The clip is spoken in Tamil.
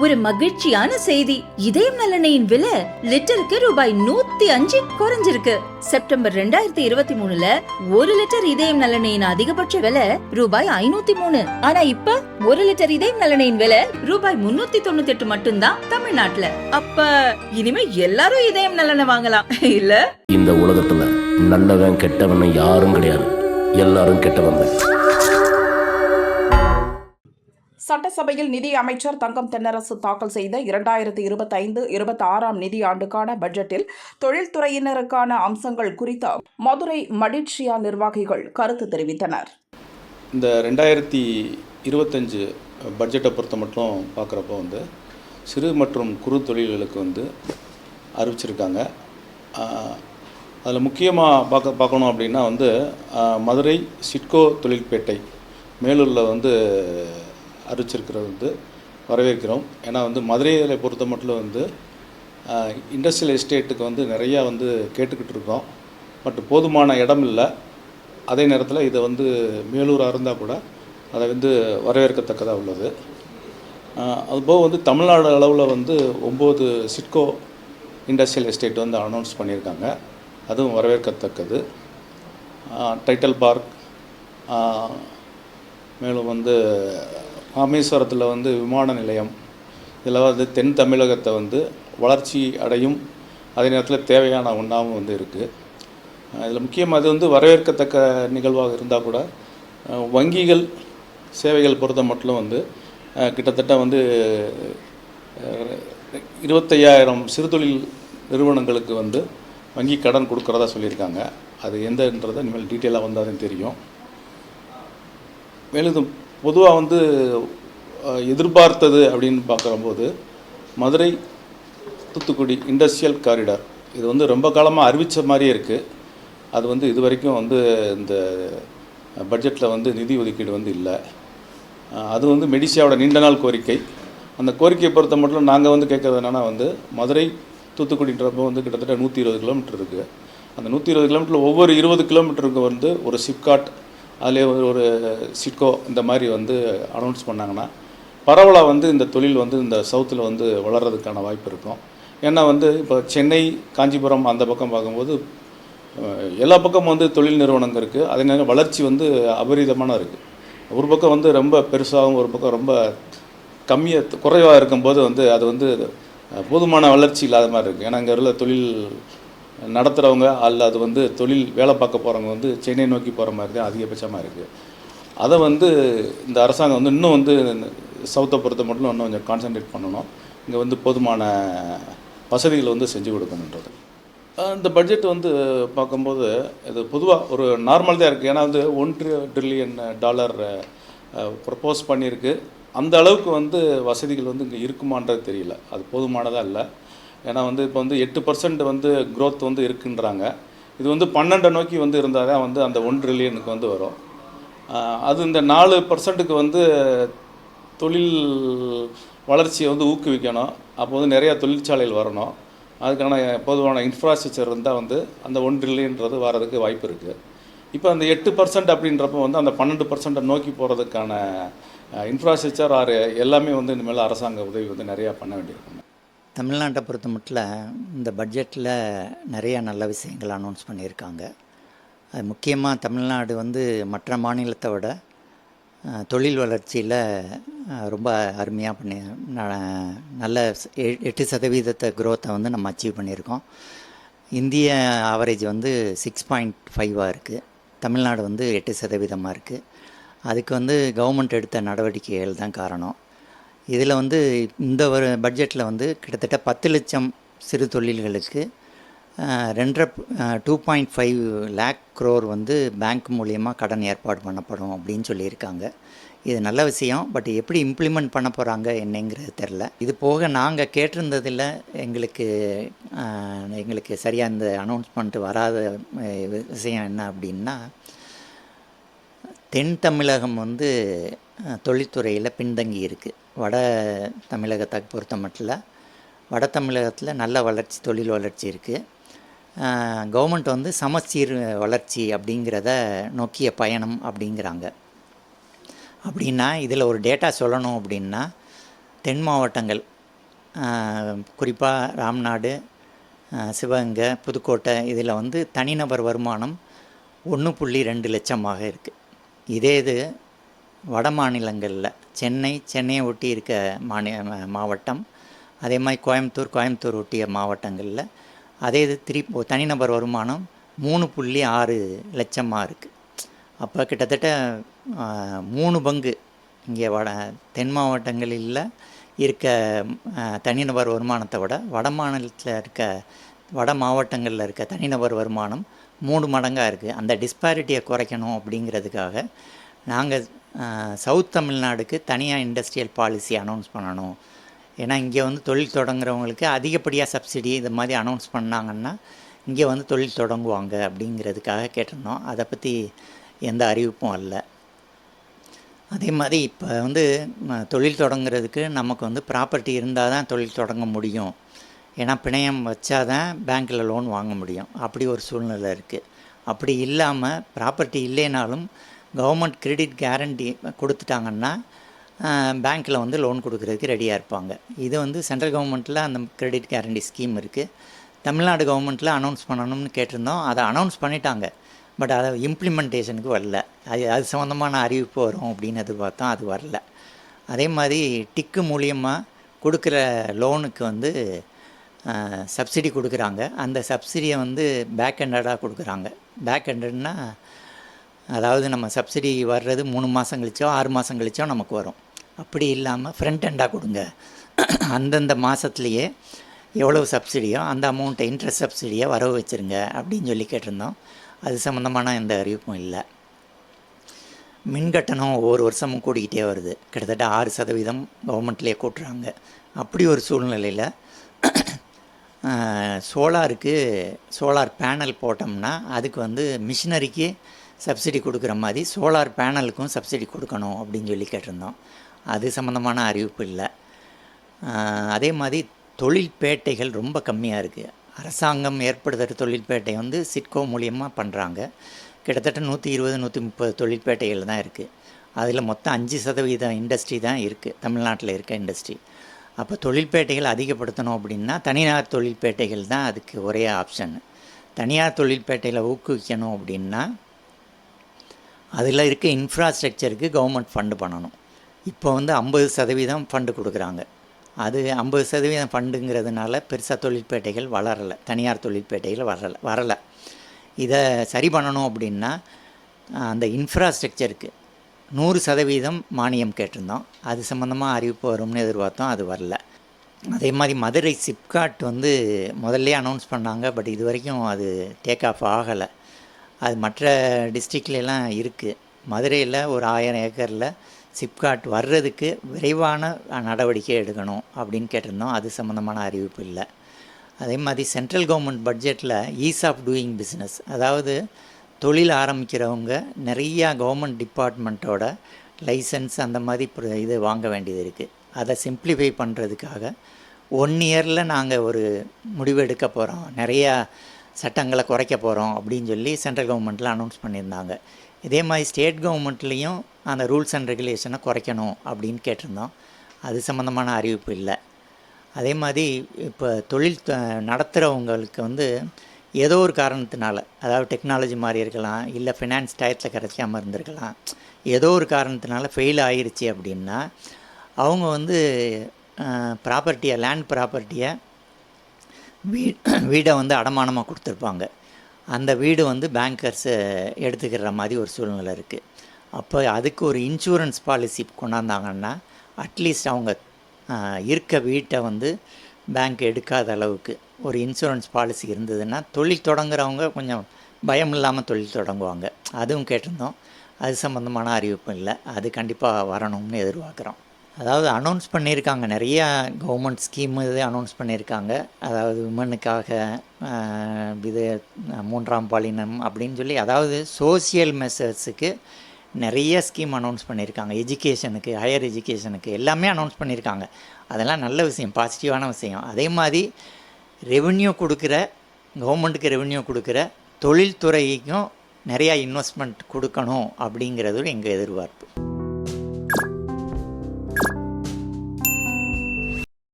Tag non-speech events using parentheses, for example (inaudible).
ஒரு மகிழ்ச்சியான செய்தி. இதயம் நல்லெண்ணெயின் விலை லிட்டருக்கு ரூபாய் நூத்தி அஞ்சு குறைஞ்சிருக்கு. செப்டம்பர் ரெண்டாயிரத்தி இருபத்தி மூணுல ஒரு லிட்டர் இதயம் நலனையின் அதிகபட்ச விலை ரூபாய் ஐநூத்தி மூணு. ஆனா இப்ப ஒரு லிட்டர் இதயம் நலனையின் விலை ரூபாய் முன்னூத்தி தொண்ணூத்தி எட்டு மட்டும்தான் தமிழ்நாட்டுல. அப்ப இனிமே எல்லாரும் இதயம் நலனை வாங்கலாம். இல்ல? இந்த உலகத்துல நல்லவன் கெட்டவன் யாரும் கிடையாது. எல்லாரும் கெட்டவன் தான். சட்டசபையில் நிதி அமைச்சர் தங்கம் தென்னரசு தாக்கல் செய்த இரண்டாயிரத்தி இருபத்தைந்து இருபத்தி ஆறாம் நிதி ஆண்டுக்கான பட்ஜெட்டில் தொழில்துறையினருக்கான அம்சங்கள் குறித்து மதுரை மடிட்சியா நிர்வாகிகள் கருத்து தெரிவித்தனர். இந்த ரெண்டாயிரத்தி இருபத்தஞ்சு பட்ஜெட்டை பொறுத்த மட்டும் பார்க்குறப்போ வந்து சிறு மற்றும் குறு தொழில்களுக்கு வந்து அறிவிச்சிருக்காங்க. அதில் முக்கியமாக பார்க்க பார்க்கணும் அப்படின்னா வந்து மதுரை சிட்கோ தொழில்பேட்டை மேலூரில் வந்து அறிவிச்சிருக்கிறது வந்து வரவேற்கிறோம். ஏன்னா வந்து மதுரையை பொறுத்த மட்டும் வந்து இண்டஸ்ட்ரியல் எஸ்டேட்டுக்கு வந்து நிறையா வந்து கேட்டுக்கிட்டு இருக்கோம். பட் போதுமான இடம் இல்லை. அதே நேரத்தில் இதை வந்து மேலூராக இருந்தால் கூட அதை வந்து வரவேற்கத்தக்கதாக உள்ளது. அதுபோக வந்து தமிழ்நாடு அளவில் வந்து ஒம்பது சிட்கோ இண்டஸ்ட்ரியல் எஸ்டேட் வந்து அனௌன்ஸ் பண்ணியிருக்காங்க. அதுவும் வரவேற்கத்தக்கது. டைட்டல் பார்க் மேலும் வந்து ராமேஸ்வரத்தில் வந்து விமான நிலையம். இதில் வந்து தென் தமிழகத்தை வந்து வளர்ச்சி அடையும். அதே நேரத்தில் தேவையான ஒன்றாவும் வந்து இருக்குது இதில் முக்கியமாக அது வந்து வரவேற்கத்தக்க நிகழ்வாக இருந்தால் கூட வங்கிகள் சேவைகள் பொறுத்த மட்டும் வந்து கிட்டத்தட்ட வந்து இருபத்தையாயிரம் சிறுதொழில் நிறுவனங்களுக்கு வந்து வங்கி கடன் கொடுக்குறதா சொல்லியிருக்காங்க. அது எந்தன்றதை இனிமேல் டீட்டெயிலாக வந்தால் தான் தெரியும். மேலும் பொதுவாக வந்து எதிர்பார்த்தது அப்படின்னு பார்க்குறம்போது மதுரை தூத்துக்குடி இண்டஸ்ட்ரியல் காரிடார் இது வந்து ரொம்ப காலமாக அறிவித்த மாதிரியே இருக்குது அது வந்து இது வரைக்கும் வந்து இந்த பட்ஜெட்டில் வந்து நிதி ஒதுக்கீடு வந்து இல்லை. அது வந்து மெடிசியாவோட நீண்ட நாள் கோரிக்கை. அந்த கோரிக்கையை பொறுத்த மட்டும் நாங்கள் வந்து கேட்குறது என்னென்னா வந்து மதுரை தூத்துக்குடின்றப்போ வந்து கிட்டத்தட்ட நூற்றி இருபது கிலோமீட்டர் இருக்குது அந்த நூற்றி இருபது கிலோமீட்டரில் ஒவ்வொரு இருபது கிலோமீட்டருக்கு வந்து ஒரு சிப்காட் அதிலே ஒரு ஒரு சிட்கோ இந்த மாதிரி வந்து அனௌன்ஸ் பண்ணாங்கன்னா பரவலாக வந்து இந்த தொழில் வந்து இந்த சவுத்தில் வந்து வளர்கிறதுக்கான வாய்ப்பு இருக்கும். ஏன்னா வந்து இப்போ சென்னை காஞ்சிபுரம் அந்த பக்கம் பார்க்கும்போது எல்லா பக்கமும் வந்து தொழில் நிறுவனங்கள் இருக்குது அதே நேரம் வளர்ச்சி வந்து அபரிதமான இருக்குது ஒரு பக்கம் வந்து ரொம்ப பெருசாகவும் ஒரு பக்கம் ரொம்ப கம்மியாக குறைவாக இருக்கும்போது வந்து அது வந்து போதுமான வளர்ச்சி இல்லாத மாதிரி இருக்குது ஏன்னா இங்கே உள்ள தொழில் நடத்துகிறவங்க அல்ல அது வந்து தொழில் வேலை பார்க்க போகிறவங்க வந்து சென்னை நோக்கி போகிற மாதிரி தான் அதிகபட்சமாக இருக்குது அதை வந்து இந்த அரசாங்கம் வந்து இன்னும் வந்து சவுத்தை பொறுத்த மட்டும் இன்னும் கொஞ்சம் கான்சென்ட்ரேட் பண்ணணும். இங்கே வந்து போதுமான வசதிகளை வந்து செஞ்சு கொடுக்கணுன்றது. இந்த பட்ஜெட் வந்து பார்க்கும்போது இது பொதுவாக ஒரு நார்மல் தான் இருக்குது ஏன்னா வந்து ஒன்று ட்ரில்லியன் டாலர் ப்ரப்போஸ் பண்ணியிருக்கு. அந்த அளவுக்கு வந்து வசதிகள் வந்து இங்கே இருக்குமான்றது தெரியல. அது போதுமானதாக இல்லை. ஏன்னா வந்து இப்போ வந்து எட்டு பர்சன்ட் வந்து க்ரோத் வந்து இருக்குன்றாங்க. இது வந்து பன்னெண்டை நோக்கி வந்து இருந்தால் தான் வந்து அந்த ஒன் ட்ரில்லியனுக்கு வந்து வரும். அது இந்த நாலு பர்சன்ட்டுக்கு வந்து தொழில் வளர்ச்சியை வந்து ஊக்குவிக்கணும். அப்போ வந்து நிறையா தொழிற்சாலைகள் வரணும். அதுக்கான பொதுவான இன்ஃப்ராஸ்ட்ரக்சர் இருந்தால் வந்து அந்த ஒன் ட்ரில்லியன்றது வர்றதுக்கு வாய்ப்பு இருக்குது இப்போ அந்த எட்டு பர்சன்ட் அப்படின்றப்போ வந்து அந்த பன்னெண்டு பர்சன்ட்டை நோக்கி போகிறதுக்கான இன்ஃப்ராஸ்ட்ரக்சர் ஆர் எல்லாமே வந்து இனிமேல் அரசாங்க உதவி வந்து நிறையா பண்ண வேண்டியிருக்கும். தமிழ்நாட்டை பொறுத்த மட்டும் இந்த பட்ஜெட்டில் நிறைய நல்ல விஷயங்கள் அனௌன்ஸ் பண்ணியிருக்காங்க. அது முக்கியமாக தமிழ்நாடு வந்து மற்ற மாநிலத்தை விட தொழில் வளர்ச்சியில் ரொம்ப அருமையாக பண்ணி ந- நல்ல எ- எட்டு சதவீதத்தை குரோத்தை வந்து நம்ம அச்சீவ் பண்ணியிருக்கோம். இந்திய ஆவரேஜ் வந்து சிக்ஸ் பாயிண்ட் ஃபைவாக இருக்குது தமிழ்நாடு வந்து எட்டு சதவீதமாக இருக்குது அதுக்கு வந்து கவர்மெண்ட் எடுத்த நடவடிக்கைகள் தான் காரணம். இதில் வந்து இந்த ஒரு பட்ஜெட்டில் வந்து கிட்டத்தட்ட பத்து லட்சம் சிறு தொழில்களுக்கு ரெண்டரை two point five lakh crore வந்து பேங்க் மூலியமாக கடன் ஏற்பாடு பண்ணப்படும் அப்படின்னு சொல்லியிருக்காங்க. இது நல்ல விஷயம் பட் எப்படி இம்ப்ளிமெண்ட் பண்ண போகிறாங்க என்னங்கிறது தெரில. இது போக நாங்கள் கேட்டிருந்ததில் எங்களுக்கு எங்களுக்கு சரியாக இந்த அனௌன்ஸ்மெண்ட் வராத விஷயம் என்ன அப்படின்னா தென் தமிழகம் வந்து தொழில்துறையில் பின்தங்கி இருக்குது வட தமிழகத்தை பொறுத்த மட்டும் வட தமிழகத்தில் நல்ல வளர்ச்சி தொழில் வளர்ச்சி இருக்குது கவர்மெண்ட் வந்து சமச்சீர் வளர்ச்சி அப்படிங்கிறத நோக்கிய பயணம் அப்படிங்கிறாங்க. அப்படின்னா இதில் ஒரு டேட்டா சொல்லணும் அப்படின்னா தென் மாவட்டங்கள் குறிப்பாக ராம்நாடு சிவகங்கை புதுக்கோட்டை இதில் வந்து தனிநபர் வருமானம் ஒன்று புள்ளி ரெண்டு லட்சமாக இருக்குது இதே இது வட மாநிலங்களில் சென்னை சென்னையை ஒட்டி இருக்க மாநி மாவட்டம் அதே மாதிரி கோயம்புத்தூர் கோயம்புத்தூர் ஒட்டிய மாவட்டங்களில் அதே இது திரி தனிநபர் வருமானம் மூணு புள்ளி ஆறு லட்சமாக இருக்குது. அப்போ கிட்டத்தட்ட மூணு பங்கு இங்கே வட தென் மாவட்டங்களில் இருக்க தனிநபர் வருமானத்தை விட வட மாநிலத்தில் இருக்க வட மாவட்டங்களில் இருக்க தனிநபர் வருமானம் மூணு மடங்காக இருக்குது. அந்த டிஸ்பாரிட்டியை குறைக்கணும் அப்படிங்கிறதுக்காக நாங்கள் சவுத் தமிழ்நாடுக்கு தனியாக இண்டஸ்ட்ரியல் பாலிசி அனௌன்ஸ் பண்ணணும். ஏன்னா இங்கே வந்து தொழில் தொடங்குறவங்களுக்கு அதிகப்படியாக சப்சிடி இது மாதிரி அனௌன்ஸ் பண்ணாங்கன்னா இங்கே வந்து தொழில் தொடங்குவாங்க அப்படிங்கிறதுக்காக கேட்டிருந்தோம். அதை பற்றி எந்த அறிவிப்பும் அல்ல. அதே மாதிரி இப்போ வந்து தொழில் தொடங்குறதுக்கு நமக்கு வந்து ப்ராப்பர்ட்டி இருந்தால் தான் தொழில் தொடங்க முடியும். ஏன்னா பிணையம் வச்சா தான் பேங்க்கில் லோன் வாங்க முடியும். அப்படி ஒரு சூழ்நிலை இருக்குது அப்படி இல்லாமல் ப்ராப்பர்ட்டி இல்லைனாலும் கவர்மெண்ட் கிரெடிட் கேரண்டி கொடுத்துட்டாங்கன்னா பேங்க்கில் வந்து லோன் கொடுக்குறதுக்கு ரெடியாக இருப்பாங்க. இது வந்து சென்ட்ரல் கவர்மெண்ட்டில் அந்த கிரெடிட் கேரண்டி ஸ்கீம் இருக்குது தமிழ்நாடு கவர்மெண்ட்டில் அனௌன்ஸ் பண்ணணும்னு கேட்டிருந்தோம். அதை அனௌன்ஸ் பண்ணிட்டாங்க. பட் அதை இம்ப்ளிமெண்டேஷனுக்கு வரல. அது அது சம்மந்தமான அறிவிப்பு வரும் அப்படின்னு எதிர்பார்த்தோம். அது வரல. அதே மாதிரி டிக்கு மூலியமாக கொடுக்குற லோனுக்கு வந்து சப்சிடி கொடுக்குறாங்க. அந்த சப்சிடியை வந்து பேக் ஹெண்டடாக கொடுக்குறாங்க. பேக் ஹெண்டட்னா அதாவது நம்ம சப்சிடி வர்றது மூணு மாதம் கழிச்சோ ஆறு மாதம் கழிச்சோ நமக்கு வரும். அப்படி இல்லாமல் ஃப்ரண்ட் ஹெண்டாக கொடுங்க. அந்தந்த மாதத்துலேயே எவ்வளோ சப்சிடியோ அந்த அமௌண்ட்டை இன்ட்ரெஸ்ட் சப்சிடியை வரவு வச்சுருங்க அப்படின்னு சொல்லி கேட்டிருந்தோம். அது சம்மந்தமான எந்த அறிவிப்பும் இல்லை. மின் கட்டணம் ஒவ்வொரு வருஷமும் கூடிக்கிட்டே வருது. கிட்டத்தட்ட ஆறு சதவீதம் கவர்மெண்ட்லேயே கூட்டுறாங்க. அப்படி ஒரு சூழ்நிலையில் சோலாருக்கு சோலார் பேனல் போட்டோம்னா அதுக்கு வந்து மிஷினரிக்கு சப்சிடி கொடுக்குற மாதிரி சோலார் பேனலுக்கும் சப்சிடி கொடுக்கணும் அப்படின்னு சொல்லி கேட்டிருந்தோம். அது சம்மந்தமான அறிவிப்பு இல்லை. அதே மாதிரி தொழில்பேட்டைகள் ரொம்ப கம்மியாக இருக்குது அரசாங்கம் ஏற்படுத்துகிற தொழில்பேட்டை வந்து சிட்கோ மூலியமாக பண்ணுறாங்க கிட்டத்தட்ட நூற்றி இருபது நூற்றி முப்பது தொழில்பேட்டைகள் தான் இருக்குது அதில் மொத்தம் அஞ்சு சதவீதம் இண்டஸ்ட்ரி தான் இருக்குது தமிழ்நாட்டில் இருக்க இண்டஸ்ட்ரி அப்போ தொழில்பேட்டைகள் அதிகப்படுத்தணும் அப்படின்னா தனியார் தொழில்பேட்டைகள் தான் அதுக்கு ஒரே ஆப்ஷன் தனியார் தொழில்பேட்டையில் ஊக்குவிக்கணும் அப்படின்னா அதில் இருக்க இன்ஃப்ராஸ்ட்ரக்சருக்கு கவர்மெண்ட் ஃபண்டு பண்ணணும். இப்போ வந்து ஐம்பது சதவீதம் ஃபண்டு கொடுக்குறாங்க. அது ஐம்பது சதவீதம் ஃபண்டுங்கிறதுனால பெருசாக தொழில்பேட்டைகள் வளரலை. தனியார் தொழிற்பேட்டைகள் வரலை வரலை. இதை சரி பண்ணணும் அப்படின்னா அந்த இன்ஃப்ராஸ்ட்ரக்சருக்கு நூறு சதவீதம் மானியம் கேட்டிருந்தோம். அது சம்மந்தமாக அறிவிப்பு வரும்னு எதிர்பார்த்தோம். அது வரல. அதே மாதிரி மதுரை சிப்காட் வந்து முதல்லே அனௌன்ஸ் பண்ணாங்க. பட் இது வரைக்கும் அது டேக் ஆஃப் ஆகலை. அது மற்ற டிஸ்ட்ரிக்ட்லாம் இருக்குது மதுரையில் ஒரு ஆயிரம் ஏக்கரில் சிப்காட் வர்றதுக்கு விரைவான நடவடிக்கை எடுக்கணும் அப்படின்னு கேட்டிருந்தோம். அது சம்மந்தமான அறிவிப்பு இல்லை. அதே மாதிரி சென்ட்ரல் கவர்மெண்ட் பட்ஜெட்டில் ஈஸ் ஆஃப் டூயிங் பிஸ்னஸ் அதாவது தொழில் ஆரம்பிக்கிறவங்க நிறையா கவர்மெண்ட் டிபார்ட்மெண்ட்டோட லைசன்ஸ் அந்த மாதிரி இது வாங்க வேண்டியது இருக்குது அதை சிம்பிளிஃபை பண்ணுறதுக்காக ஒன் இயரில் நாங்கள் ஒரு முடிவு எடுக்க போகிறோம் நிறையா சட்டங்களை குறைக்க போகிறோம் அப்படின்னு சொல்லி சென்ட்ரல் கவர்மெண்ட்டில் அனௌன்ஸ் பண்ணியிருந்தாங்க. இதே மாதிரி ஸ்டேட் கவர்மெண்ட்லேயும் அந்த ரூல்ஸ் அண்ட் ரெகுலேஷனை குறைக்கணும் அப்படின்னு கேட்டிருந்தோம். அது சம்மந்தமான அறிவிப்பு இல்லை. அதே மாதிரி இப்போ தொழில் நடத்துகிறவங்களுக்கு வந்து ஏதோ ஒரு காரணத்தினால அதாவது டெக்னாலஜி மாறி இருக்கலாம் இல்லை ஃபினான்ஸ் டயத்தில் கிடைக்காம இருந்திருக்கலாம் ஏதோ ஒரு காரணத்தினால ஃபெயில் ஆகிருச்சு அப்படின்னா அவங்க வந்து ப்ராப்பர்ட்டியை லேண்ட் ப்ராப்பர்ட்டியை வீ (clears throat) வீடை வந்து அடமானமாக கொடுத்துருப்பாங்க. அந்த வீடு வந்து பேங்கர்ஸு எடுத்துக்கிற மாதிரி ஒரு சூழ்நிலை இருக்குது அப்போ அதுக்கு ஒரு இன்சூரன்ஸ் பாலிசி கொண்டாந்தாங்கன்னா அட்லீஸ்ட் அவங்க இருக்க வீட்டை வந்து பேங்க் எடுக்காத அளவுக்கு ஒரு இன்சூரன்ஸ் பாலிசி இருந்ததுன்னா தொழில் தொடங்குறவங்க கொஞ்சம் பயம் இல்லாமல் தொழில் தொடங்குவாங்க. அதுவும் கேட்டிருந்தோம். அது சம்மந்தமான அறிவிப்பும் இல்லை. அது கண்டிப்பாக வரணும்னு எதிர்பார்க்குறோம். அதாவது அனௌன்ஸ் பண்ணியிருக்காங்க. நிறையா கவர்மெண்ட் ஸ்கீம் இது அனௌன்ஸ் பண்ணியிருக்காங்க. அதாவது உமனுக்காக இது மூன்றாம் பாலினம் அப்படின்னு சொல்லி அதாவது சோசியல் மெசர்ஸுக்கு நிறைய ஸ்கீம் அனௌன்ஸ் பண்ணியிருக்காங்க. எஜுகேஷனுக்கு ஹையர் எஜுகேஷனுக்கு எல்லாமே அனௌன்ஸ் பண்ணியிருக்காங்க. அதெல்லாம் நல்ல விஷயம் பாசிட்டிவான விஷயம். அதே மாதிரி ரெவென்யூ கொடுக்குற கவர்மெண்ட்டுக்கு ரெவென்யூ கொடுக்குற தொழில்துறைக்கும் நிறையா இன்வெஸ்ட்மெண்ட் கொடுக்கணும் அப்படிங்கிறது எங்கள் எதிர்பார்ப்பு.